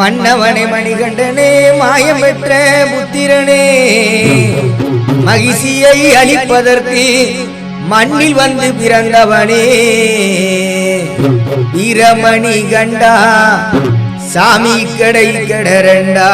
மன்னவனே மணிகண்டனே மாயம் பெற்ற புத்திரனே. மகிழ்ச்சியை அளிப்பதற்கு மண்ணில் வந்து பிறந்தவனே. வீரமணி கண்டா சாமி கடை கடரண்டா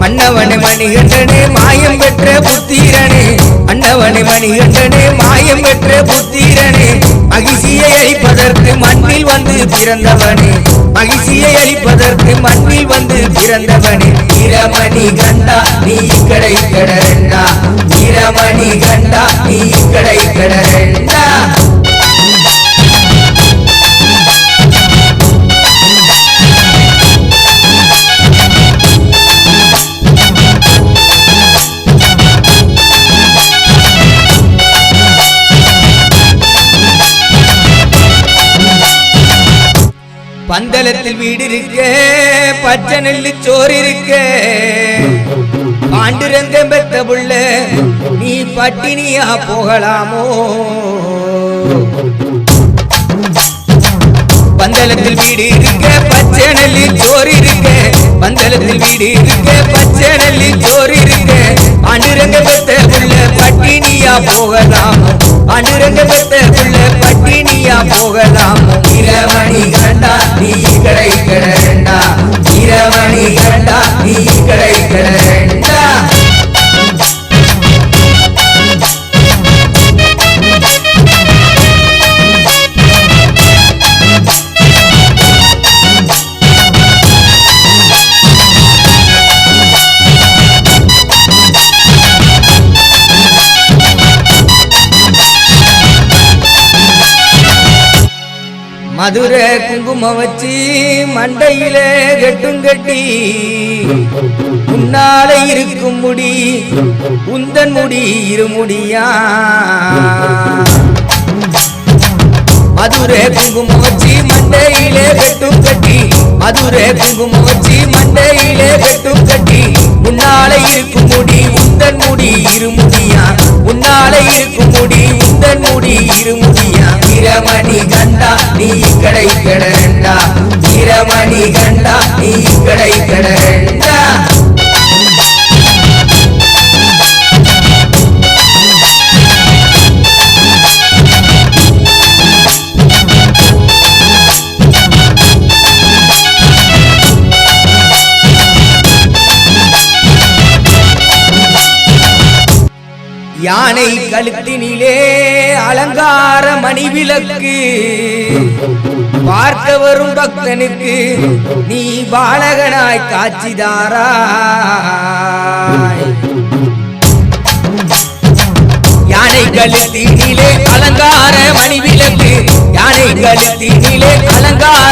மன்னவனே மணிகண்டனே மாயம் பெற்ற புத்திரனே. மன்னவனே மணிகண்டனே மாயம் பெற்ற புத்திரனே மகிழ்ச்சியை அழிப்பதற்கு மண்ணில் வந்து பிறந்தவனே. மகிழ்ச்சியை அழிப்பதற்கு மண்ணில் வந்து பிறந்தவனே. இரமணி கண்டா நீ கடை கடரண்டா இரமணி கண்டா நீ கடை கடரண்டா நிலத்தில் வீடு இருக்க பச்சை நெல்லு சோறு இருக்க பாண்டுரங்கம் பெத்த புள்ள நீ பட்டினியா போகலாமோ? பந்தளத்தில் வீடு இருக்க பச்சை நெல்லி சோறு இருக்க பந்தளத்தில் வீடு இருக்க பச்சை நெல்லி சோறு இருக்க பாண்டுரங்க பெத்த புள்ள பட்டினியா போகலாமோ? பாண்டுரங்க பெத்த புள்ள பட்டினி ஐயா போகலாம். இரவணி கண்டா நீ கடை கடண்டா இரவணி கண்டா நீ கடை கடண்டா மதுரை குங்குமம் வச்சு மண்டையில கெட்டும் கட்டி. உன்னால இருக்கும் முடி உந்தன் முடி இருமுடியா மதுரை குங்குமம் வச்சு மண்டையிலே கெட்டும் கட்டி. மதுரை குங்குமம் வச்சு மண்டையிலே கெட்டும் கட்டி. உன்னால இருக்கும் முடி உந்தன் முடி இருமுடியா உன்னால இருக்கும் முடி உந்தன் யானை கழுத்தினிலே அலங்கார மணிவிளக்கு. பார்க்க வரும் பக்தனுக்கு நீ பாலகனாய் காட்சிதாராய் யானை கழுத்தினிலே அலங்கார மணிவிளக்கு. யானை கழுத்தினிலே அலங்கார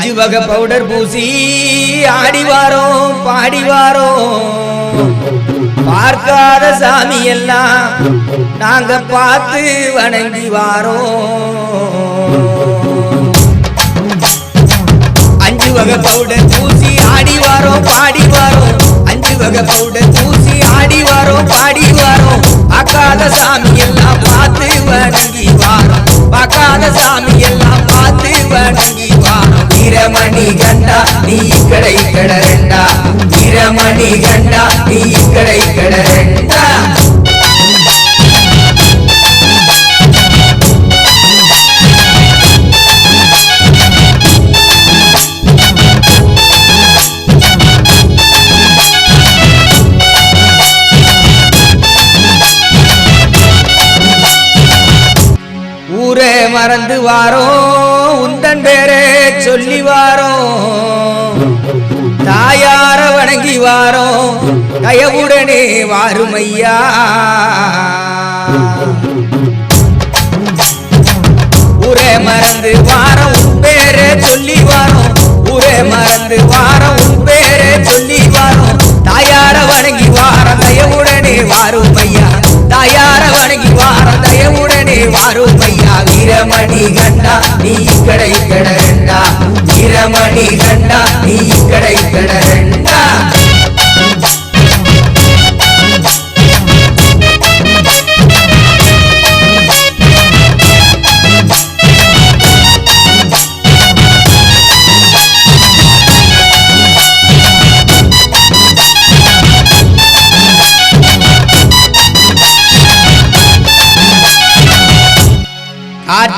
அஞ்சு வகை பவுடர் பூசி ஆடி வாரோம் பாடி பார்க்காத சாமி எல்லாம் நாங்க பார்த்து வணங்கி வாரோம். அஞ்சு வகை பவுடர் பூசி ஆடி வாரோம் பாடி வாரோம். அஞ்சு வகை பவுடர் பூசி ஆடி வாரோம் வாரோம். பார்க்காத சாமி எல்லாம் பார்த்து வணங்கி வாரோம். பார்க்காத சாமி நீ கடை கடரண்டா வீரமணி கண்டா நீ கடை கடரண்டா தயவுடனே வாருமையா. ஊரே மறந்து வாரம் பேரே சொல்லி வாரம். ஊரே மறந்து வாரம் பேரே சொல்லி வாரம். தாயார வணங்கி வாரம் தயவுடனே வாரும் ஐயா தாயார வணங்கி வாரம் தயவுடனே வாரும் ஐயா வீரமணி கண்டா நீ கடை கடண்டா வீரமணி கண்டா நீ கடை கடண்டா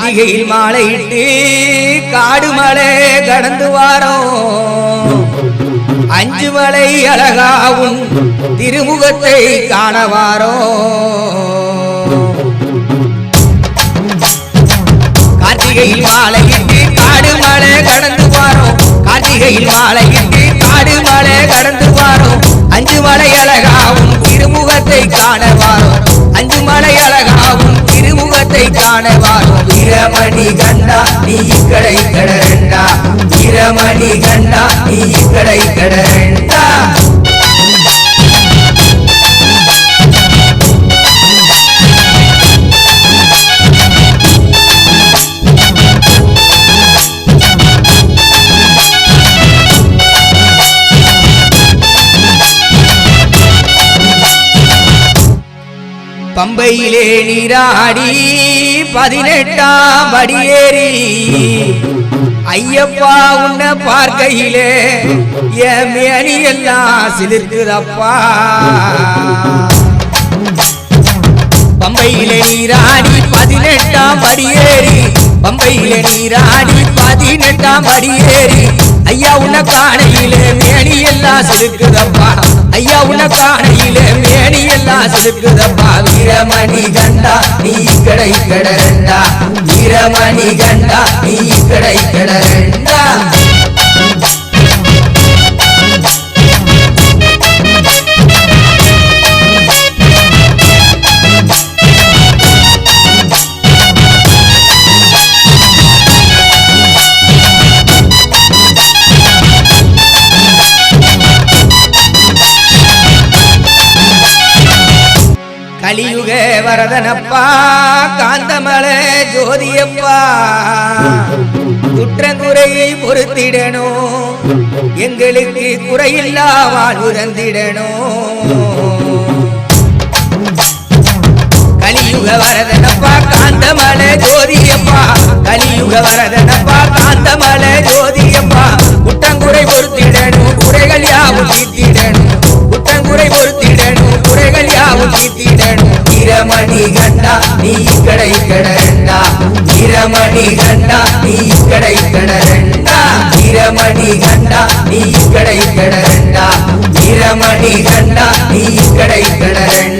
மாளிகையில் மாலையிட்டு காடு மலை கடந்து வாரோம். அஞ்சு மலை அழகாவும் திருமுகத்தை காணவாரோ கார்த்திகையில் மாலையிட்டு காடு மலை கடந்து வாரோம். கார்த்திகையில் மாலையிட்டு காடு மலை கடந்து வாரோம். அஞ்சு மலை அழகாவும் திருமுகத்தை காணவாரோ அஞ்சு மலை அழகாவும் திருமுகத்தை காண வாரோம் இரமணி கண்டா நீ கடை கடண்டா வீரமணி கண்டா நீ கடை கடண்டா பம்பையிலே நீராடி பதினெட்டாம் படியேறி ஐயப்பா உன்னை பார்க்கையிலே என் மேனி எல்லாம் சிலிர்க்குதப்பா. பம்பையிலே நீராடி பதினெட்டாம் படியேறி பம்பையிலே நீராடி பதினெட்டாம் படியேறி ஐயா உன்னை காணையிலே மேனி எல்லாம் சிலுக்குதப்பா ஐயா உன்னை காணையிலே மேனி எல்லாம் சிலுக்குதப்பா வீரமணி கண்டா நீ கடை கடண்டா வீரமணி கண்டா நீ இக்கட இக்கட ரெண்டா பரதனப்பா காந்தமலை ஜோதியப்பா. குற்றங்குறையை பொறுத்திடணும் எங்களுக்கு குறையில்லா வாழ்வுறந்திடணும் கலியுக வரதனப்பா காந்தமலை ஜோதியப்பா. கலியுக வரதனப்பா காந்தமலை ஜோதியப்பா. குற்றங்குறை பொறுத்திடணும் நீ கடை கடண்டா வீரமணி கண்டா நீ கடை கடண்டா